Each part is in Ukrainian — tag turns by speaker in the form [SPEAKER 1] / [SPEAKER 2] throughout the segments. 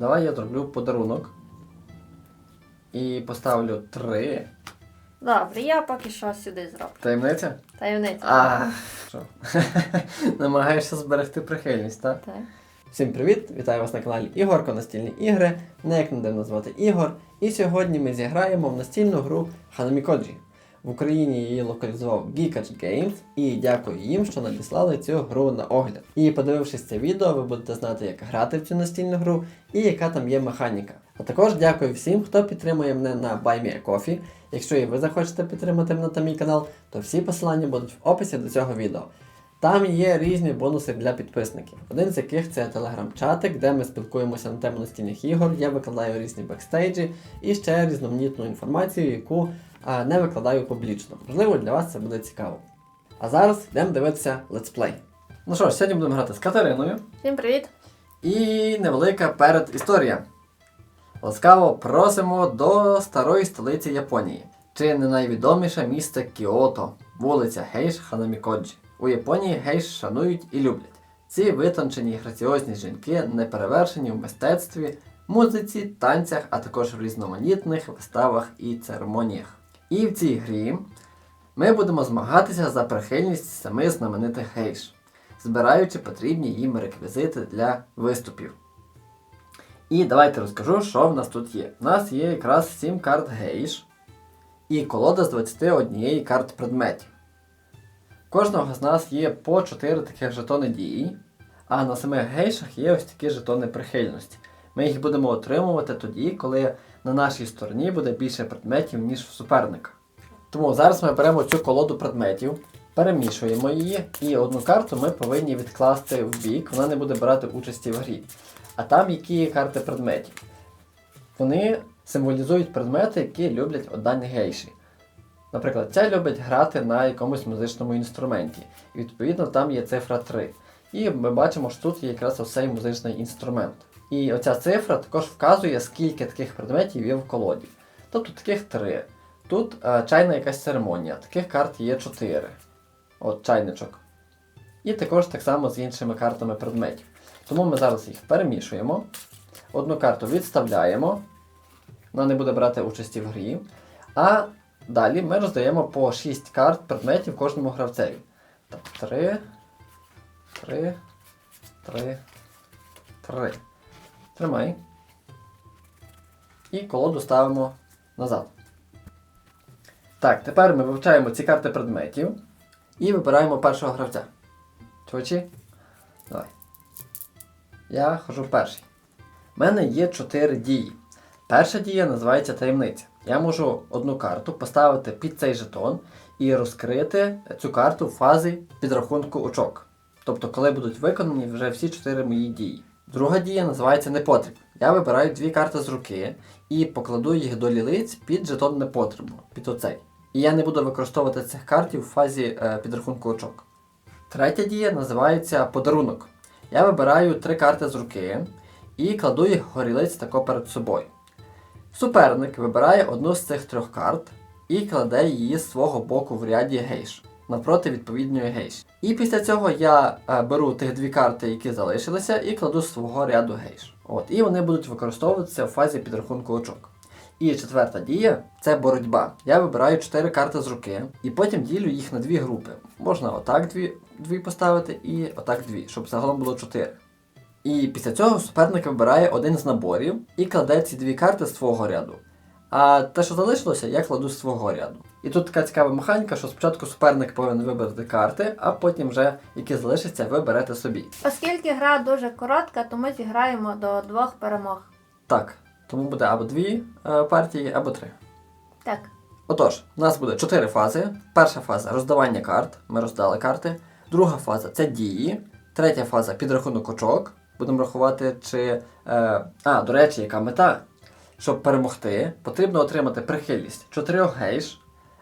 [SPEAKER 1] Давай я зроблю подарунок. І поставлю 3.
[SPEAKER 2] Добре, я поки що сюди зроблю.
[SPEAKER 1] Таємниця?
[SPEAKER 2] Таємниця.
[SPEAKER 1] А, що? Намагаєшся зберегти прихильність, так?
[SPEAKER 2] Так.
[SPEAKER 1] Всім привіт! Вітаю вас на каналі Ігорко Настільні ігри. Не як не дивно звати Ігор. І сьогодні ми зіграємо в настільну гру Hanamikoji. В Україні її локалізував Geekage Games і дякую їм, що надіслали цю гру на огляд. І подивившись це відео, ви будете знати, як грати в цю настільну гру і яка там є механіка. А також дякую всім, хто підтримує мене на BuyMeACoffee. Якщо і ви захочете підтримати мене та мій канал, то всі посилання будуть в описі до цього відео. Там є різні бонуси для підписників. Один з яких це телеграм-чатик, де ми спілкуємося на тему настільних ігор. Я викладаю різні бекстейджі і ще різноманітну інформацію, яку а, не викладаю публічно. Можливо, для вас це буде цікаво. А зараз йдемо дивитися летсплей. Ну що ж, сьогодні будемо грати з Катериною
[SPEAKER 2] Всім привіт!
[SPEAKER 1] і невелика передісторія. Ласкаво просимо до старої столиці Японії. Чи не найвідоміше місце Кіото, вулиця Гейш Ханамікоджі. У Японії гейш шанують і люблять. Ці витончені і граціозні жінки не перевершені в мистецтві, музиці, танцях, а також в різноманітних виставах і церемоніях. І в цій грі ми будемо змагатися за прихильність самих знаменитих гейш, збираючи потрібні їм реквізити для виступів. І давайте розкажу, що в нас тут є. У нас є якраз 7 карт гейш і колода з 21 карт предметів. Кожного з нас є по 4 таких жетони дії, а на самих гейшах є ось такі жетони прихильності. Ми їх будемо отримувати тоді, коли на нашій стороні буде більше предметів, ніж в суперника. Тому зараз ми беремо цю колоду предметів, перемішуємо її, і одну карту ми повинні відкласти в бік, вона не буде брати участі в грі. А там які є карти предметів. Вони символізують предмети, які люблять оддані гейші. Наприклад, ця любить грати на якомусь музичному інструменті. І відповідно там є цифра 3. І ми бачимо, що тут є якраз ось цей музичний інструмент. І оця цифра також вказує, скільки таких предметів є в колоді. Тобто таких 3. Тут е, чайна якась церемонія, таких карт є 4. От чайничок. І також так само з іншими картами предметів. Тому ми зараз їх перемішуємо. Одну карту відставляємо. Вона не буде брати участі в грі. А далі ми роздаємо по 6 карт предметів кожному гравцеві. Так, 3, 3, 3, 3. Тримай. І колоду ставимо назад. Так, тепер ми вивчаємо ці карти предметів і вибираємо першого гравця. Чувачі? Давай. Я хожу перший. У мене є 4 дії. Перша дія називається таємниця. Я можу одну карту поставити під цей жетон і розкрити цю карту в фазі підрахунку очок. Тобто, коли будуть виконані вже всі 4 мої дії. Друга дія називається непотріб. Я вибираю дві карти з руки і покладу їх до лілиць під жетон непотребу, під оцей. І я не буду використовувати цих картів в фазі е, підрахунку очок. Третя дія називається подарунок. Я вибираю три карти з руки і кладу їх горілиць тако перед собою. Суперник вибирає одну з цих трьох карт і кладе її з свого боку в ряді гейш навпроти відповідної гейш. І після цього я е, беру тих дві карти, які залишилися, і кладу з свого ряду гейш. От, і вони будуть використовуватися в фазі підрахунку очок. І четверта дія це боротьба. Я вибираю 4 карти з руки і потім ділю їх на дві групи. Можна отак дві, дві поставити і отак дві, щоб загалом було 4. І після цього суперник вибирає один з наборів і кладе ці дві карти з свого ряду. А те, що залишилося, я кладу з свого ряду. І тут така цікава механіка, що спочатку суперник повинен вибрати карти, а потім вже які залишаться, ви берете собі.
[SPEAKER 2] Оскільки гра дуже коротка, то ми зіграємо до двох перемог.
[SPEAKER 1] Так, тому буде або дві е, партії, або три.
[SPEAKER 2] Так,
[SPEAKER 1] Отож, у нас буде чотири фази. Перша фаза роздавання карт. Ми роздали карти. Друга фаза це дії. Третя фаза підрахунок очок. Будемо рахувати, чи. Е, а, до речі, яка мета? Щоб перемогти, потрібно отримати прихильність 4 гейш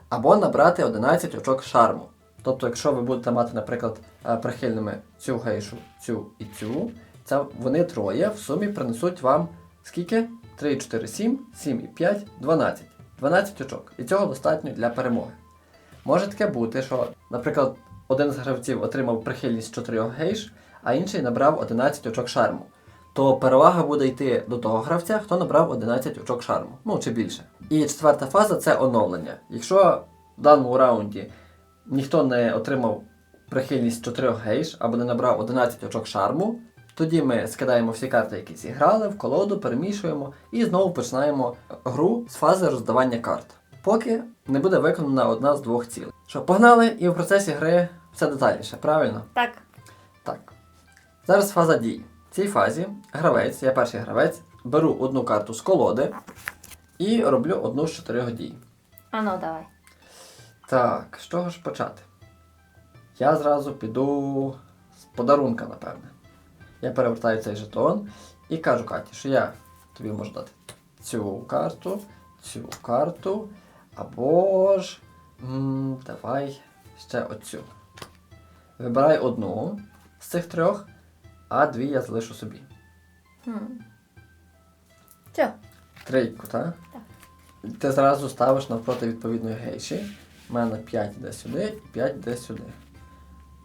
[SPEAKER 1] або набрати 11 очок шарму. Тобто, якщо ви будете мати, наприклад, е, прихильними цю гейшу, цю і цю, це вони троє в сумі принесуть вам скільки? 3, 4, 7, 7 і 5, 12. 12 очок. І цього достатньо для перемоги. Може таке бути, що, наприклад, один з гравців отримав прихильність 4 гейш, а інший набрав 11 очок шарму. то перевага буде йти до того гравця, хто набрав 11 очок шарму, ну чи більше. І четверта фаза це оновлення. Якщо в даному раунді ніхто не отримав прихильність 4 гейш або не набрав 11 очок шарму, тоді ми скидаємо всі карти, які зіграли, в колоду, перемішуємо і знову починаємо гру з фази роздавання карт. Поки не буде виконана одна з двох цілей. Що, погнали, і в процесі гри все детальніше, правильно?
[SPEAKER 2] Так.
[SPEAKER 1] Зараз фаза дій. В цій фазі гравець, я перший гравець, беру одну карту з колоди і роблю одну з чотирьох дій.
[SPEAKER 2] А ну давай.
[SPEAKER 1] Так, з чого ж почати? Я зразу піду з подарунка, напевне. Я перевертаю цей жетон і кажу Каті, що я тобі можу дати цю карту, цю карту, або ж. м, давай ще оцю. Вибирай одну з цих трьох, а дві я залишу собі.
[SPEAKER 2] Хм. Все.
[SPEAKER 1] Трійку, так?
[SPEAKER 2] Так.
[SPEAKER 1] Ти зразу ставиш навпроти відповідної гейші. У мене 5 йде сюди і 5 йде сюди.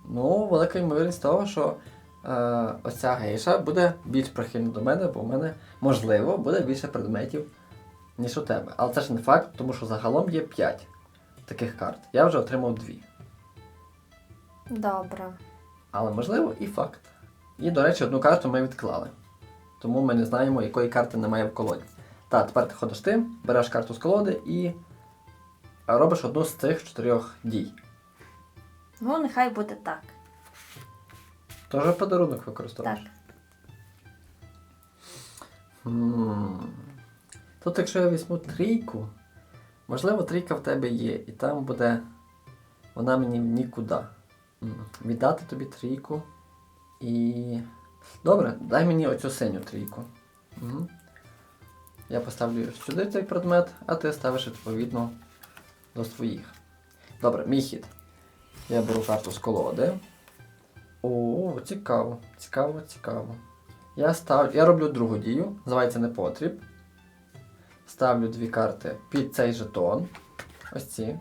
[SPEAKER 1] Ну, велика ймовірність того, що е, ось ця гейша буде більш прихильна до мене, бо у мене, можливо, буде більше предметів, ніж у тебе. Але це ж не факт, тому що загалом є 5 таких карт. Я вже отримав 2.
[SPEAKER 2] Добре.
[SPEAKER 1] Але можливо і факт. І, до речі, одну карту ми відклали. Тому ми не знаємо, якої карти немає в колоді. Так, тепер ти ходиш ти, береш карту з колоди і робиш одну з цих чотирьох дій.
[SPEAKER 2] Ну, нехай буде так.
[SPEAKER 1] Тож подарунок використовуєш.
[SPEAKER 2] Так.
[SPEAKER 1] М. Тут, якщо я візьму трійку, можливо, трійка в тебе є, і там буде. Вона мені в нікуди. М. Віддати тобі трійку. І. Добре, дай мені оцю синю трійку. Мгм. Я поставлю сюди цей предмет, а ти ставиш відповідно до своїх. Добре, мій хід. Я беру карту з колоди. О, цікаво, цікаво, цікаво. Я ставлю. Я роблю другу дію, називається непотріб. Ставлю дві карти під цей жетон. Ось ці.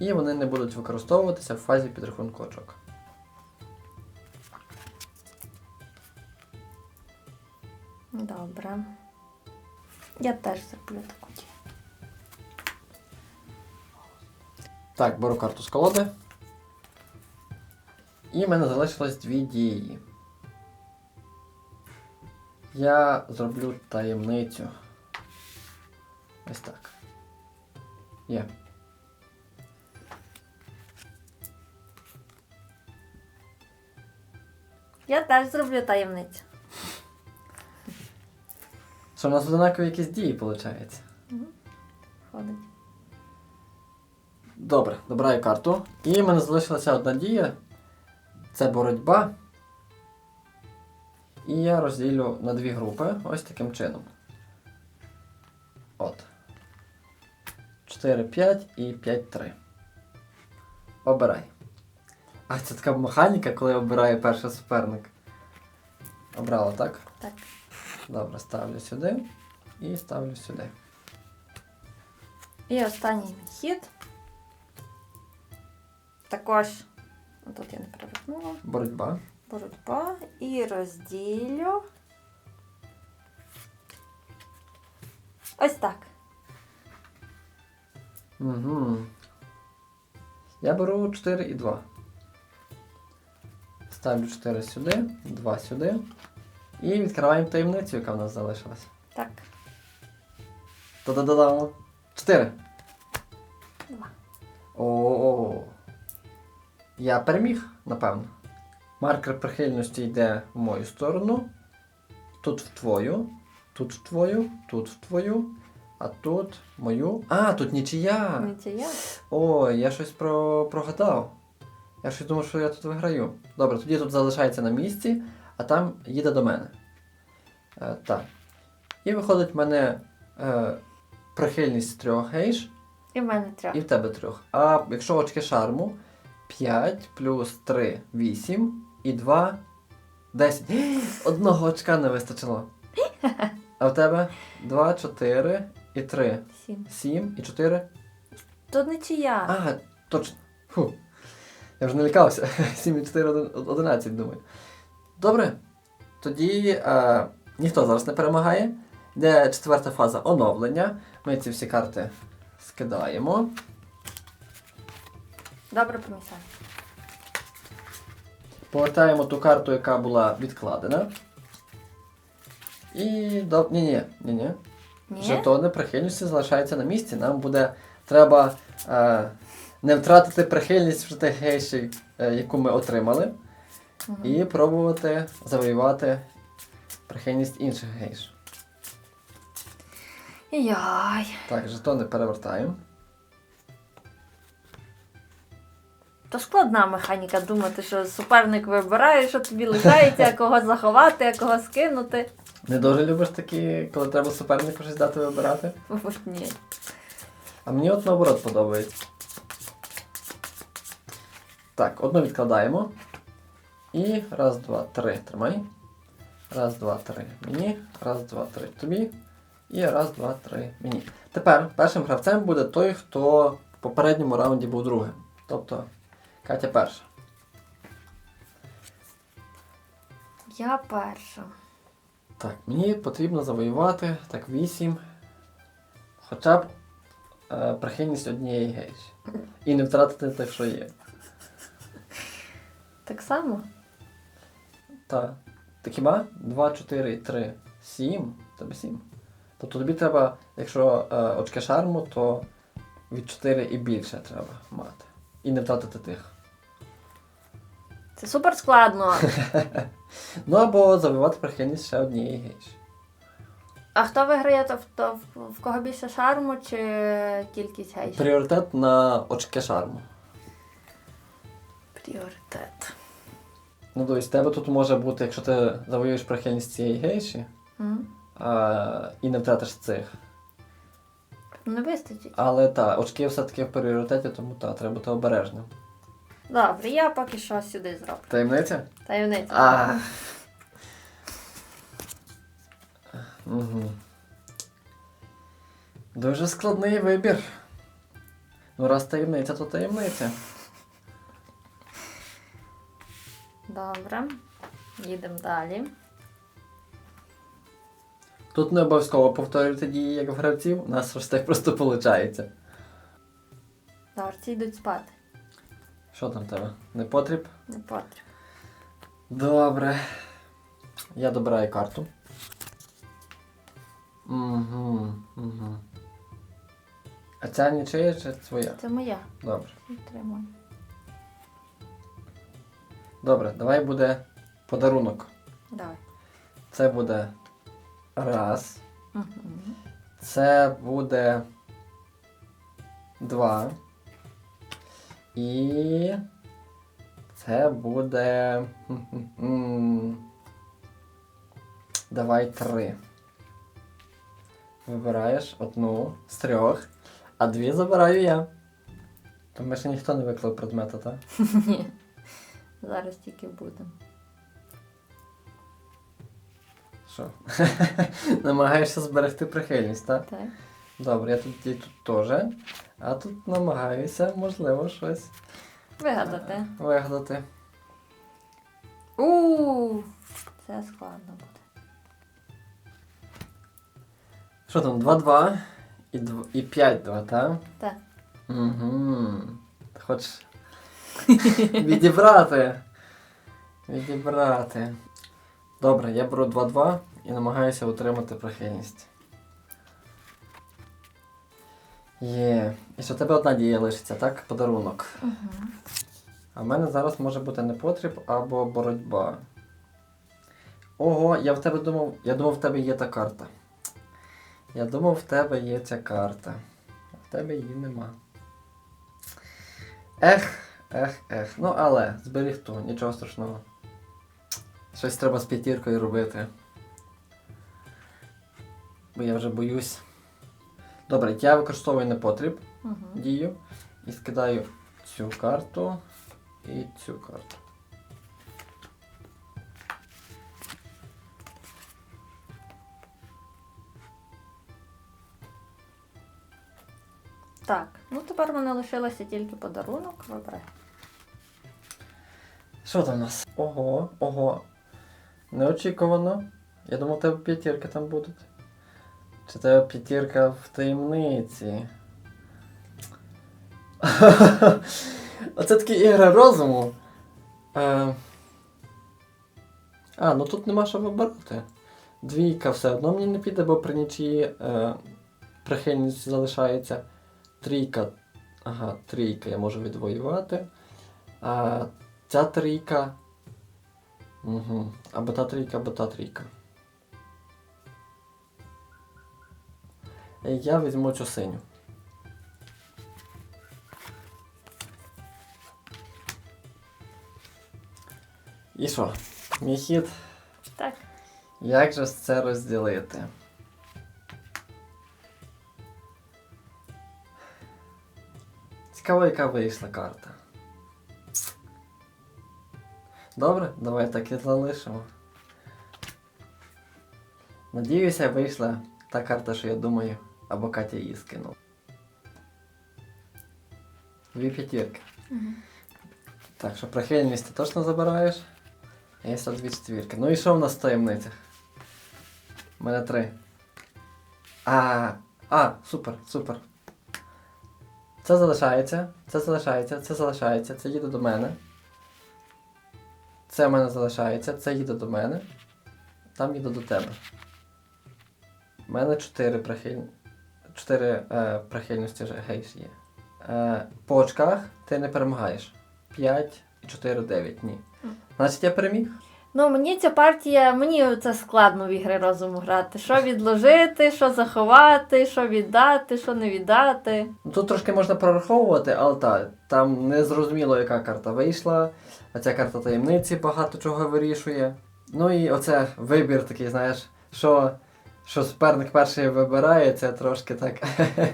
[SPEAKER 1] І вони не будуть використовуватися в фазі підрахунку очок.
[SPEAKER 2] Добре. Я теж зроблю таку дію.
[SPEAKER 1] Так, беру карту з колоди. І в мене залишилось дві дії. Я зроблю таємницю. Ось так. Є.
[SPEAKER 2] Я теж зроблю таємницю.
[SPEAKER 1] Що в нас однакові якісь дії, виходить?
[SPEAKER 2] Ходить.
[SPEAKER 1] Добре, добираю карту. І в мене залишилася одна дія. Це боротьба. І я розділю на дві групи ось таким чином. От. 4, 5 і 5, 3. Обирай. А, це така механіка, коли я обираю перший суперник. Обрала, так?
[SPEAKER 2] Так.
[SPEAKER 1] Добре, ставлю сюди і ставлю сюди.
[SPEAKER 2] І останній хід. Також. Тут я не перевернула.
[SPEAKER 1] Боротьба.
[SPEAKER 2] Боротьба. І розділю. Ось так.
[SPEAKER 1] Угу. Я беру 4 і 2. Ставлю 4 сюди, 2 сюди. І відкриваємо таємницю, яка в нас залишилась.
[SPEAKER 2] Так.
[SPEAKER 1] Та-да-да-да. 4.
[SPEAKER 2] Два.
[SPEAKER 1] О. Я переміг, напевно. Маркер прихильності йде в мою сторону. Тут в твою, тут в твою, тут в твою, а тут мою. А, тут нічия.
[SPEAKER 2] Нічия.
[SPEAKER 1] Ой, я щось про... прогадав. Я щось думав, що я тут виграю. Добре, тоді тут залишається на місці, а там їде до мене. Е, так. І виходить в мене е, прихильність трьох гейш,
[SPEAKER 2] І в мене трьох.
[SPEAKER 1] і в тебе трьох. А якщо очки шарму 5 плюс 3 8 і 2 10. Одного очка не вистачило. А в тебе 2, 4 і 3.
[SPEAKER 2] Сім.
[SPEAKER 1] 7 і 4.
[SPEAKER 2] Тут нічия.
[SPEAKER 1] А, точно. Фу. Я вже не лякався. 7 і 4, 11, думаю. Добре. тоді е, ніхто зараз не перемагає. Йде четверта фаза оновлення. Ми ці всі карти скидаємо.
[SPEAKER 2] Добре помісай.
[SPEAKER 1] Повертаємо ту карту, яка була відкладена. І до. Ні, ні, ні, ні.
[SPEAKER 2] Ні?
[SPEAKER 1] Жетони прихильності залишаються на місці. Нам буде треба е, не втратити прихильність в тих гейші, е, яку ми отримали, І пробувати завоювати прихильність інших гейш.
[SPEAKER 2] Яй.
[SPEAKER 1] Так, жетони перевертаємо.
[SPEAKER 2] То складна механіка думати, що суперник вибирає, що тобі лишається, кого заховати, а кого скинути.
[SPEAKER 1] Не дуже любиш такі, коли треба супернику щось дати вибирати.
[SPEAKER 2] Мабуть, ні.
[SPEAKER 1] А мені от наоборот подобається. Так, одну відкладаємо. І раз, два, три. Тримай. Раз, два, три. Мені. Раз, два, три. Тобі. І раз, два, три. Мені. Тепер першим гравцем буде той, хто в попередньому раунді був другим. Тобто Катя перша.
[SPEAKER 2] Я перша.
[SPEAKER 1] Так, мені потрібно завоювати так 8. Хоча б е, прихильність однієї гейші. І не втратити те, що є.
[SPEAKER 2] Так само?
[SPEAKER 1] Так. Так хіба? 2, 4, 3, 7. Тебе 7. Тобто тобі треба, якщо е, очки шарму, то від 4 і більше треба мати. І не втратити тих.
[SPEAKER 2] Це супер складно.
[SPEAKER 1] Ну або завоювати прихильність ще однієї гейші.
[SPEAKER 2] А хто виграє, то, в- то в- в кого більше шарму чи кількість гейш?
[SPEAKER 1] Пріоритет на очки шарму.
[SPEAKER 2] Пріоритет.
[SPEAKER 1] Ну, тобто, в тебе тут може бути, якщо ти завоюєш прихильність цієї гейші,
[SPEAKER 2] М?
[SPEAKER 1] а, і не втратиш цих.
[SPEAKER 2] Не вистачить.
[SPEAKER 1] Але так, очки все-таки в пріоритеті, тому так, треба бути обережним.
[SPEAKER 2] Добре, я поки що сюди зроблю.
[SPEAKER 1] Таємниця?
[SPEAKER 2] Таємниця.
[SPEAKER 1] А. Угу. Дуже складний вибір. Ну, раз таємниця, то таємниця.
[SPEAKER 2] Добре. Їдемо далі.
[SPEAKER 1] Тут не обов'язково повторювати дії як в гравців, у нас ж так просто виходить.
[SPEAKER 2] Добре, ці йдуть спати.
[SPEAKER 1] Що там в тебе? Не потріб?
[SPEAKER 2] Не потрібно.
[SPEAKER 1] Добре. Я добираю карту. Угу, угу. А ця нічия чи твоя?
[SPEAKER 2] Це моя.
[SPEAKER 1] Добре.
[SPEAKER 2] Підтримую.
[SPEAKER 1] Добре, давай буде подарунок.
[SPEAKER 2] Давай.
[SPEAKER 1] Це буде раз.
[SPEAKER 2] Угу.
[SPEAKER 1] Це буде два. І це буде. Давай три. Вибираєш одну з трьох, а дві забираю я. Тому що ніхто не виклав предмета, так?
[SPEAKER 2] Ні. Зараз тільки будемо.
[SPEAKER 1] Що? Намагаєшся зберегти прихильність, так?
[SPEAKER 2] Так.
[SPEAKER 1] Добре, я тут і тут теж. А тут намагаюся, можливо, щось
[SPEAKER 2] Вигадати.
[SPEAKER 1] вигадати.
[SPEAKER 2] У Це складно буде.
[SPEAKER 1] Що там, 2-2 і, дв- і 5-2, так?
[SPEAKER 2] Так.
[SPEAKER 1] Угу. Хочеш відібрати. Відібрати. Добре, я беру 2-2 і намагаюся отримати прихильність. Є. І що тебе одна дія лишиться, так? Подарунок.
[SPEAKER 2] Угу.
[SPEAKER 1] А в мене зараз може бути непотріб або боротьба. Ого, я в тебе думав. Я думав, в тебе є та карта. Я думав, в тебе є ця карта. А в тебе її нема. Ех, ех, ех. Ну але, зберіг ту, нічого страшного. Щось треба з п'ятіркою робити. Бо я вже боюсь. Добре, я використовую непотріб
[SPEAKER 2] Угу.
[SPEAKER 1] дію і скидаю цю карту і цю карту.
[SPEAKER 2] Так, ну тепер мене лишилося тільки подарунок. Вибирай.
[SPEAKER 1] Що там у нас? Ого, ого. Неочікувано. Я думав, у тебе п'ятірки там будуть. Чи тебе п'ятірка в таємниці? Оце такі ігри розуму. Е... А, ну тут нема що вибирати. Двійка все одно мені не піде, бо при нічиї е... прихильність залишається. Трійка. Ага, трійка я можу відвоювати. А ця трійка. Угу. Або та трійка, або та трійка. Е, Я візьму цю синю. І що? Мій хід?
[SPEAKER 2] Так.
[SPEAKER 1] Як же це розділити? Цікаво, яка вийшла карта. Добре, давай так і залишимо. Надіюся, вийшла та карта, що я думаю, або Катя її скинула. Дві п'ятірки. Так, що прихильність ти точно забираєш? Є ще дві четвірки. Ну і що в нас в таємницях? У мене три. А, а, супер, супер. Це залишається, це залишається, це залишається, це їде до мене. Це в мене залишається, це їде до мене. Там їде до тебе. У мене чотири прихиль... чотири е, прихильності гейс є. Е, по очках ти не перемагаєш. 5 і 4, 9, ні. Значить я переміг?
[SPEAKER 2] Ну, мені ця партія, мені це складно в ігри розуму грати. Що відложити, що заховати, що віддати, що не віддати.
[SPEAKER 1] Тут трошки можна прораховувати, але та, там не зрозуміло, яка карта вийшла, а ця карта таємниці багато чого вирішує. Ну і оце вибір такий, знаєш, що, що суперник перший вибирає, це трошки так.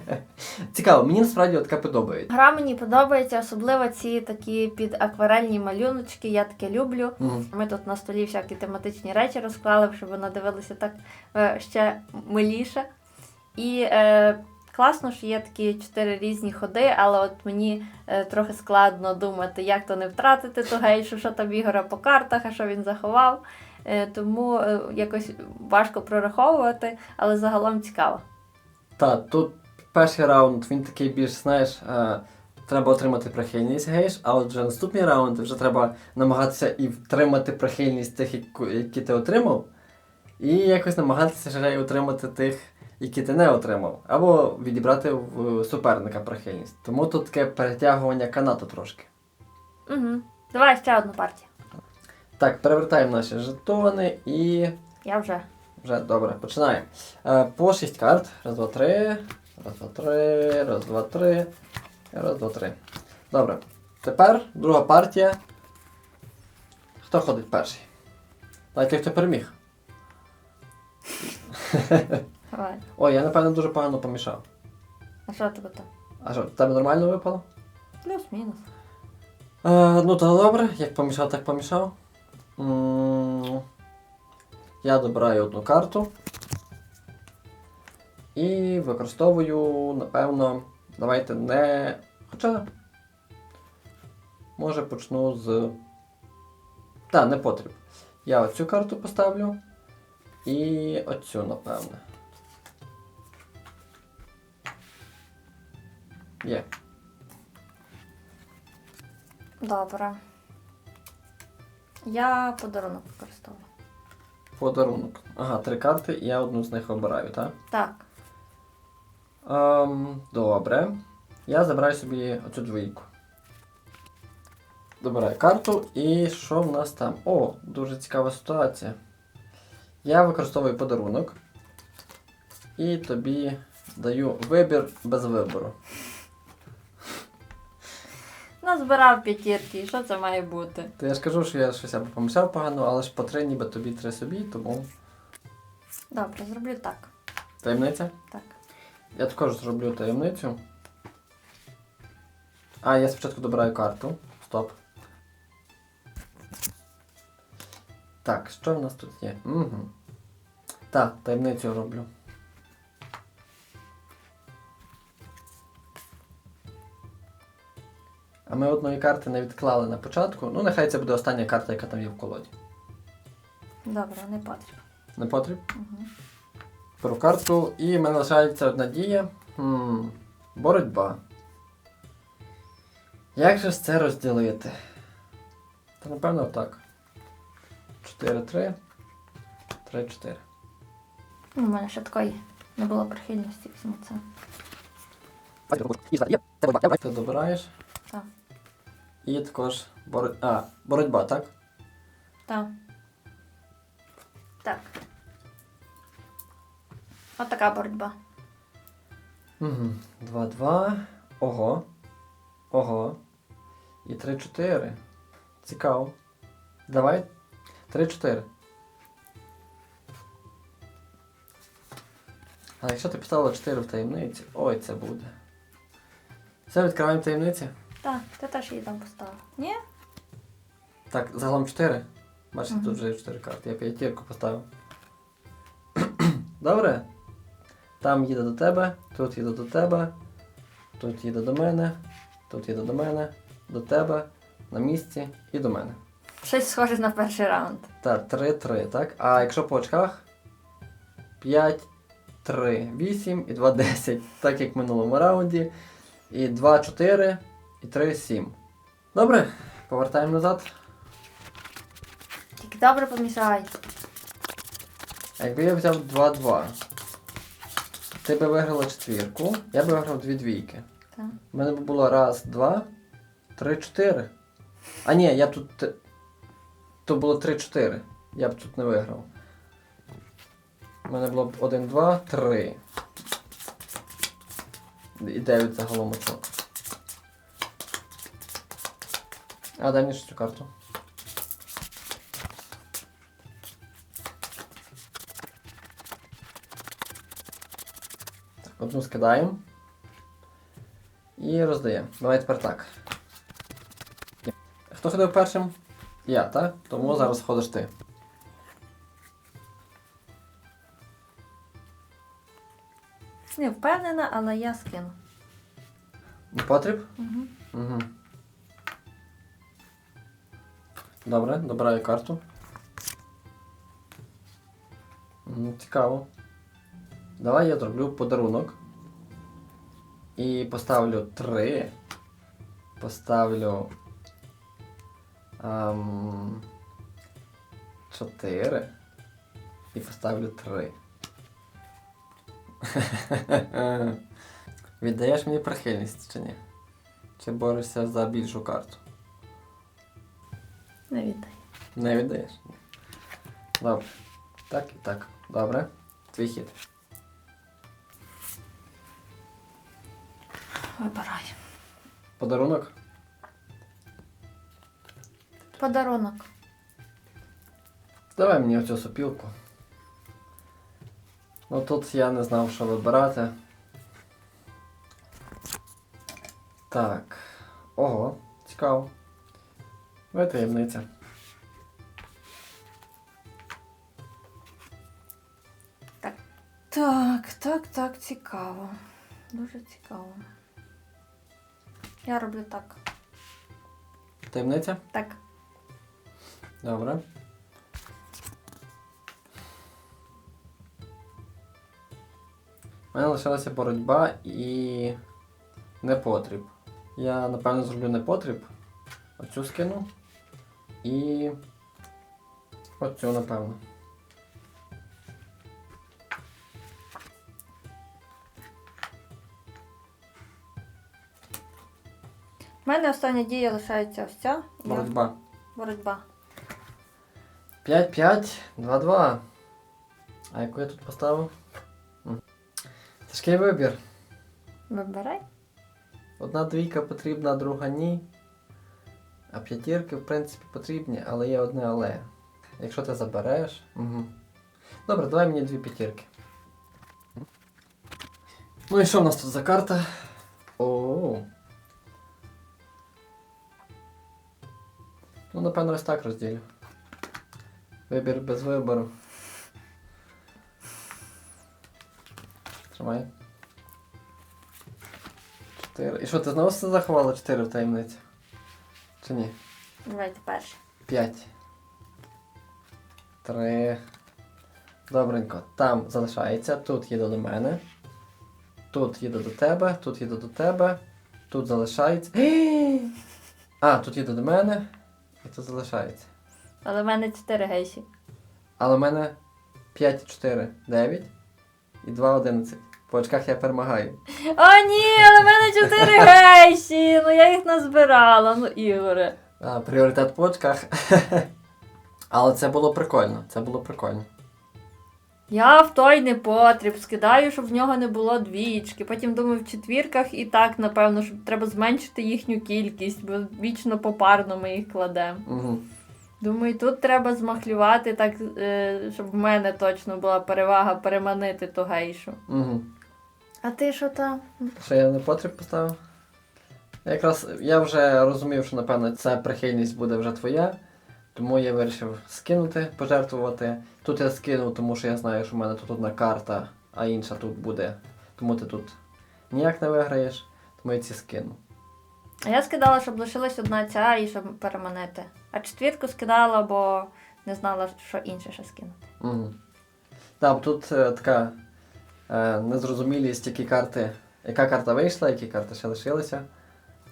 [SPEAKER 1] Цікаво, мені насправді от таке подобається.
[SPEAKER 2] Гра мені подобається, особливо ці такі під акварельні малюночки, я таке люблю.
[SPEAKER 1] Мгм.
[SPEAKER 2] Ми тут на столі всякі тематичні речі розклали, щоб воно дивилося так е, ще миліше. І е, класно, що є такі чотири різні ходи, але от мені е, трохи складно думати, як то не втратити ту гейшу, що там Ігора по картах, а що він заховав. Е, тому е, якось важко прораховувати, але загалом цікаво.
[SPEAKER 1] Та, тут перший раунд, він такий більш, знаєш, е, треба отримати прихильність гейш, а от вже наступний раунд вже треба намагатися і втримати прихильність тих, які ти отримав, і якось намагатися й отримати тих, які ти не отримав, або відібрати в суперника прихильність. Тому тут таке перетягування канату трошки.
[SPEAKER 2] Угу. Давай ще одну партію.
[SPEAKER 1] Так, перевертаємо наші жетони і
[SPEAKER 2] Я вже.
[SPEAKER 1] Вже добре, починаємо. Е, по 6 карт. Раз, два, три. Раз, два, три. Раз, два, три. Раз, два, три. Добре. Тепер друга партія. Хто ходить перший? Давайте, хто переміг. Ой, я напевно дуже погано помішав.
[SPEAKER 2] А що тебе там?
[SPEAKER 1] А що, тебе нормально випало?
[SPEAKER 2] Плюс-мінус.
[SPEAKER 1] Е, ну то добре, як помішав, так помішав. Я добираю одну карту. І використовую, напевно, давайте не. Хоча. Може почну з. Та, не потріб. Я оцю карту поставлю. І оцю, напевне. Є.
[SPEAKER 2] Добре. Я подарунок використовую.
[SPEAKER 1] Подарунок. Ага, три карти, і я одну з них обираю, так?
[SPEAKER 2] Так.
[SPEAKER 1] Ем, добре. Я забираю собі оцю двійку. Добираю карту. І що в нас там? О, дуже цікава ситуація. Я використовую подарунок. І тобі даю вибір без вибору.
[SPEAKER 2] Назбирав п'ятірки, і що це має бути?
[SPEAKER 1] То я ж кажу, що я щось або помішав погано, але ж по три ніби тобі три собі, тому
[SPEAKER 2] Добре, зроблю так.
[SPEAKER 1] таємниця.
[SPEAKER 2] Так.
[SPEAKER 1] Я також зроблю таємницю. А, я спочатку добираю карту. Стоп. Так, що в нас тут є? Угу. Так, таємницю роблю. А ми одної карти не відклали на початку. Ну, нехай це буде остання карта, яка там є в колоді.
[SPEAKER 2] Добре, не потрібно.
[SPEAKER 1] Не потріб.
[SPEAKER 2] Угу.
[SPEAKER 1] Беру карту і в мене лишається одна дія. Хм, боротьба. Як же ж це розділити? Та напевно так. 4-3. 3-4.
[SPEAKER 2] У мене ще такої не було прихильності, візьму це.
[SPEAKER 1] Ти добираєш. І також боро... а, боротьба, так?
[SPEAKER 2] Так. Так. От така боротьба.
[SPEAKER 1] Угу. 2-2. Ого. Ого. І 3-4. Цікаво. Давай. 3-4. А якщо ти поставила 4 в таємниці, ой, це буде. Все, відкриваємо таємниці.
[SPEAKER 2] Так, ти теж її там поставив. Ні?
[SPEAKER 1] Так, загалом 4. Бачите,
[SPEAKER 2] Мгм.
[SPEAKER 1] тут вже є 4 карти. Я п'ятірку поставив. Добре? Там їде до тебе, тут їде до тебе, тут їде до мене, тут їде до мене, до тебе, на місці і до мене.
[SPEAKER 2] Щось схоже на перший раунд.
[SPEAKER 1] Так, 3-3, так? А якщо по очках 5, 3, 8 і 2, 10. Так як в минулому раунді. І 2, 4 і 3, 7. Добре, повертаємо назад.
[SPEAKER 2] Тільки добре помішай.
[SPEAKER 1] А якби я взяв 2-2, ти би виграла четвірку, я би виграв дві двійки.
[SPEAKER 2] Так.
[SPEAKER 1] У мене б було раз, два, три, чотири. А ні, я тут. То було 3-4. Я б тут не виграв. У мене було б 1, 2, 3. І 9 загалом очок. А дай мені ще карту. Так, одну скидаємо. І роздаємо. Давай тепер так. Хто ходив першим? Я, так? Тому зараз ходиш ти.
[SPEAKER 2] Не впевнена, але я скину.
[SPEAKER 1] Не потріб?
[SPEAKER 2] Угу.
[SPEAKER 1] Угу. Добре, добираю карту. Цікаво. Давай я зроблю подарунок. І поставлю 3. Поставлю. Ам, 4. І поставлю 3. Віддаєш мені прихильність чи ні? Чи борешся за більшу карту?
[SPEAKER 2] Не віддай.
[SPEAKER 1] Не віддаєш? Добре. Так і так. Добре. Твій хід.
[SPEAKER 2] Вибирай.
[SPEAKER 1] Подарунок.
[SPEAKER 2] Подарунок.
[SPEAKER 1] Давай мені оцю сопілку. Ну тут я не знав, що вибирати. Так. Ого, цікаво. Ви таємниця.
[SPEAKER 2] Так, так, так, цікаво. Дуже цікаво. Я роблю так.
[SPEAKER 1] Таємниця?
[SPEAKER 2] Так.
[SPEAKER 1] Добре. У мене лишилася боротьба і непотріб. Я напевно зроблю непотріб. Оцю скину. І оцю, напевно.
[SPEAKER 2] У мене остання дія лишається ось ця.
[SPEAKER 1] Боротьба.
[SPEAKER 2] Боротьба.
[SPEAKER 1] 5-5, 2-2. А яку я тут поставив? Тяжкий вибір.
[SPEAKER 2] Вибирай.
[SPEAKER 1] Одна двійка потрібна, друга ні. А п'ятірки, в принципі, потрібні, але є одне але. Якщо ти забереш. Угу. Добре, давай мені дві п'ятірки. Ну і що в нас тут за карта? О. Ну, напевно, ось так розділю. Вибір без вибору. Тримай. Чотири. І що, ти знову заховала 4 в таємниці? Чи ні?
[SPEAKER 2] Давайте перше.
[SPEAKER 1] 5. три. Добренько. Там залишається, тут їде до мене. Тут їде до тебе, тут їде до тебе, тут залишається. А, тут їде до мене, і тут залишається.
[SPEAKER 2] Але в мене 4 гейші.
[SPEAKER 1] Але в мене 5, 4, 9 і 2, 11. По очках я перемагаю.
[SPEAKER 2] О, ні, але в мене 4 гейші. Ну я їх назбирала, ну Ігоре.
[SPEAKER 1] А, пріоритет по очках. Але це було прикольно. Це було прикольно.
[SPEAKER 2] Я в той не потріб, скидаю, щоб в нього не було двічки. Потім думаю, в четвірках і так, напевно, що треба зменшити їхню кількість, бо вічно попарно ми їх кладемо.
[SPEAKER 1] Угу.
[SPEAKER 2] Думаю, тут треба змахлювати так, е, щоб в мене точно була перевага переманити ту гейшу.
[SPEAKER 1] Угу.
[SPEAKER 2] А ти що там?
[SPEAKER 1] Що я не потріб поставив? Якраз я вже розумів, що напевно ця прихильність буде вже твоя, тому я вирішив скинути, пожертвувати. Тут я скинув, тому що я знаю, що в мене тут одна карта, а інша тут буде. Тому ти тут ніяк не виграєш, тому я ці скину.
[SPEAKER 2] А я скидала, щоб лишилась одна ця і щоб переманити. А четвірку скидала, бо не знала, що інше ще скинути.
[SPEAKER 1] Угу. Так, тут е, така е, незрозумілість, які карти, яка карта вийшла, які карти ще лишилися.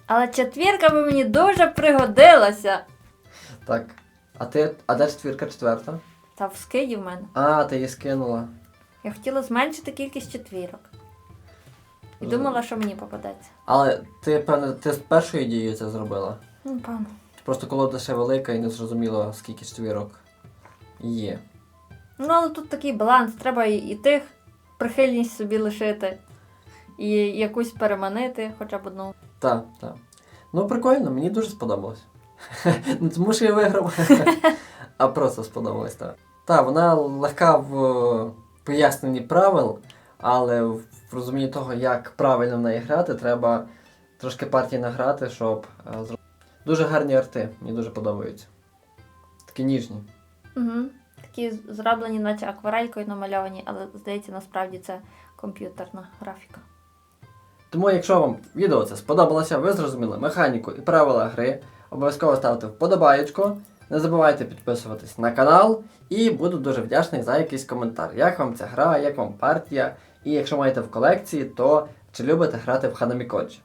[SPEAKER 2] Але четвірка би мені дуже пригодилася.
[SPEAKER 1] Так. А ти, а де четвірка четверта?
[SPEAKER 2] Та в скиді в мене.
[SPEAKER 1] А, ти її скинула.
[SPEAKER 2] Я хотіла зменшити кількість четвірок. І думала, що мені попадеться.
[SPEAKER 1] Але ти, певне, ти з першою дією це зробила.
[SPEAKER 2] Ну, певно.
[SPEAKER 1] Просто колода ще велика і не зрозуміло, скільки четвірок є.
[SPEAKER 2] Ну, але тут такий баланс. Треба і, і тих прихильність собі лишити, і якусь переманити, хоча б одну.
[SPEAKER 1] Так, так. Ну, прикольно, мені дуже сподобалось. Не тому що я виграв, а просто сподобалось, так. Так, вона легка в поясненні правил, але в розумінні того, як правильно в неї грати, треба трошки партії награти, щоб е, зро- Дуже гарні арти, мені дуже подобаються. Такі ніжні.
[SPEAKER 2] Угу. Такі зроблені, наче акварелькою намальовані, але здається, насправді це комп'ютерна графіка.
[SPEAKER 1] Тому, якщо вам відео це сподобалося, ви зрозуміли механіку і правила гри, обов'язково ставте вподобаєчку. Не забувайте підписуватись на канал і буду дуже вдячний за якийсь коментар. Як вам ця гра, як вам партія, і якщо маєте в колекції, то чи любите грати в Ханамікоджі.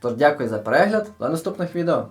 [SPEAKER 1] Тож дякую за перегляд, до наступних відео.